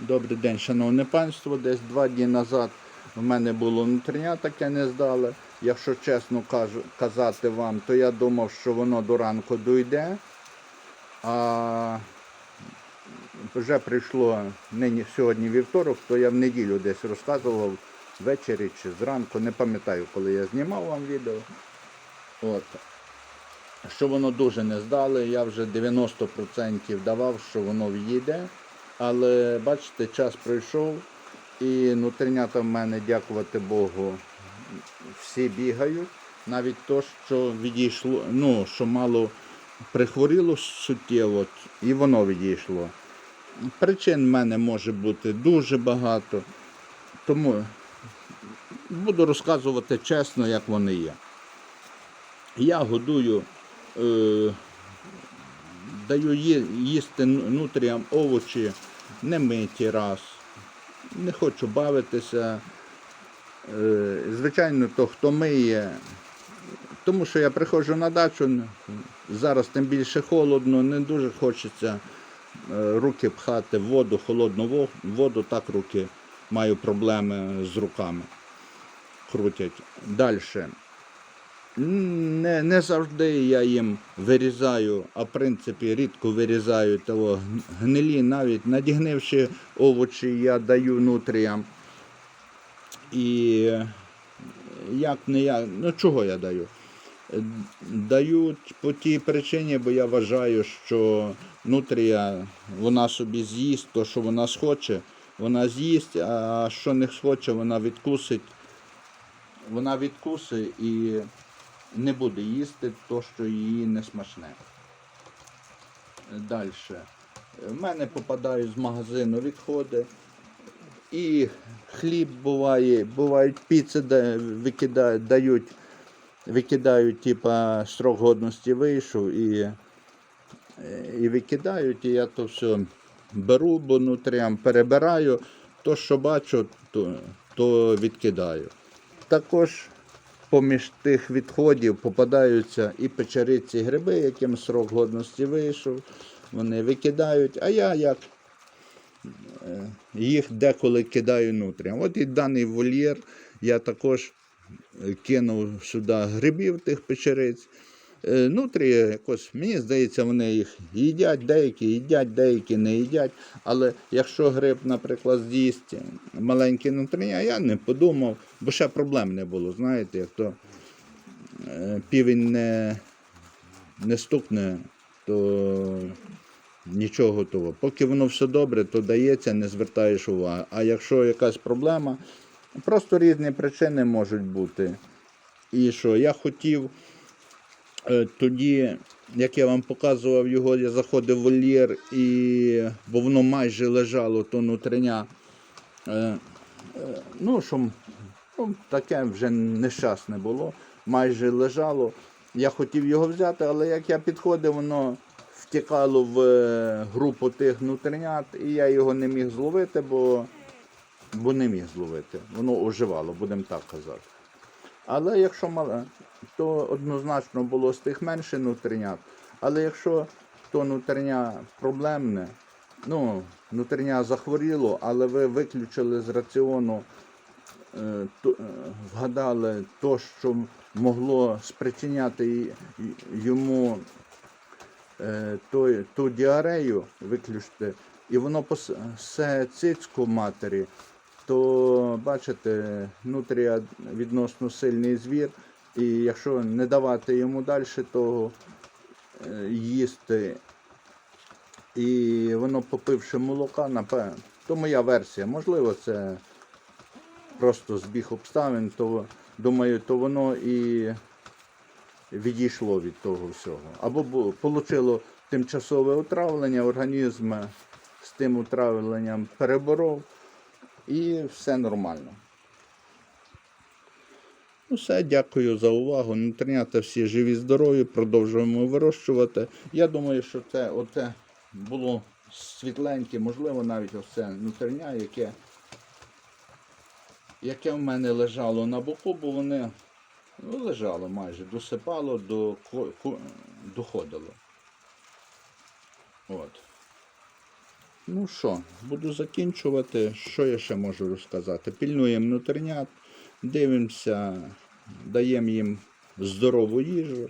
Добрий день, шановне панство. Десь два дні назад в мене було внутрішня, таке не здали. Якщо чесно кажу, казати вам, то я думав, що воно до ранку дойде. А вже прийшло нині сьогодні вівторок, то я в неділю десь розказував ввечері чи зранку, не пам'ятаю, коли я знімав вам відео. От. Що воно дуже не здали, я вже 90% давав, що воно в'їде. Але бачите, час пройшов і внутрішнята в мене, дякувати Богу, всі бігають. Навіть то, що відійшло, ну, що мало прихворіло суттєво, і воно відійшло. Причин в мене може бути дуже багато. Тому буду розказувати чесно, як вони є. Я годую, е, даю їсти нутріям овочі, не миті раз. Не хочу бавитися. Е, звичайно, то хто миє, тому що я приходжу на дачу, зараз тим більше холодно, не дуже хочеться е, руки пхати в воду, холодну воду, так руки маю проблеми з руками. Крутять. Далі. Не, не завжди я їм вирізаю, а в принципі рідко вирізаю того гнилі, навіть надігнивши овочі, я даю нутріям. І як не я, ну чого я даю? Даю по тій причині, бо я вважаю, що нутрія вона собі з'їсть то, що вона схоче, вона з'їсть, а що не схоче, вона відкусить. Вона відкусить і не буде їсти то, що їй не смачне. Далі. В мене попадають з магазину відходи. І хліб буває, бувають піци, викидають, дають, викидають, типа срок годності вийшов і, і викидають, і я то все беру, бо нутрям перебираю. То, що бачу, то, то відкидаю. Також поміж тих відходів попадаються і печериці гриби, яким срок годності вийшов. Вони викидають, а я як е, їх деколи кидаю внутрі. От і даний вольєр я також е, кинув сюди грибів тих печериць. Е, Нутрі якось, мені здається, вони їх їдять, деякі їдять, деякі не їдять. Але якщо гриб, наприклад, з'їсть маленькі нутрія, я не подумав, бо ще проблем не було. Знаєте, як то е, півень не, не стукне, то нічого готово. Поки воно все добре, то дається, не звертаєш уваги. А якщо якась проблема, просто різні причини можуть бути. І що я хотів тоді, як я вам показував його, я заходив в вольєр, і, бо воно майже лежало, то нутриня. Е, е, ну, що ну, таке вже нещасне було, майже лежало. Я хотів його взяти, але як я підходив, воно втікало в е, групу тих нутринят, і я його не міг зловити, бо, бо не міг зловити. Воно оживало, будемо так казати. Але якщо мале, то однозначно було з тих менше нутринят. Але якщо то нутрення проблемне, ну, нутрення захворіло, але ви виключили з раціону, е, то, е, вгадали то, що могло спричиняти йому е, ту діарею, виключити, і воно посе цицьку матері, то бачите, нутрія відносно сильний звір, і якщо не давати йому далі того е, їсти, і воно попивши молока, напевно, то моя версія, можливо, це просто збіг обставин, то думаю, то воно і відійшло від того всього. Або получило тимчасове отравлення, організм з тим отравленням переборов і все нормально. Ну, все, дякую за увагу. Нутринята всі живі, здорові, продовжуємо вирощувати. Я думаю, що це оце було світленьке, можливо, навіть оце нутриня, яке, яке в мене лежало на боку, бо вони ну, лежало майже, досипало, до, доходило. От. Ну що, буду закінчувати. Що я ще можу розказати? Пільнуємо внутрішнят, дивимося, даємо їм здорову їжу.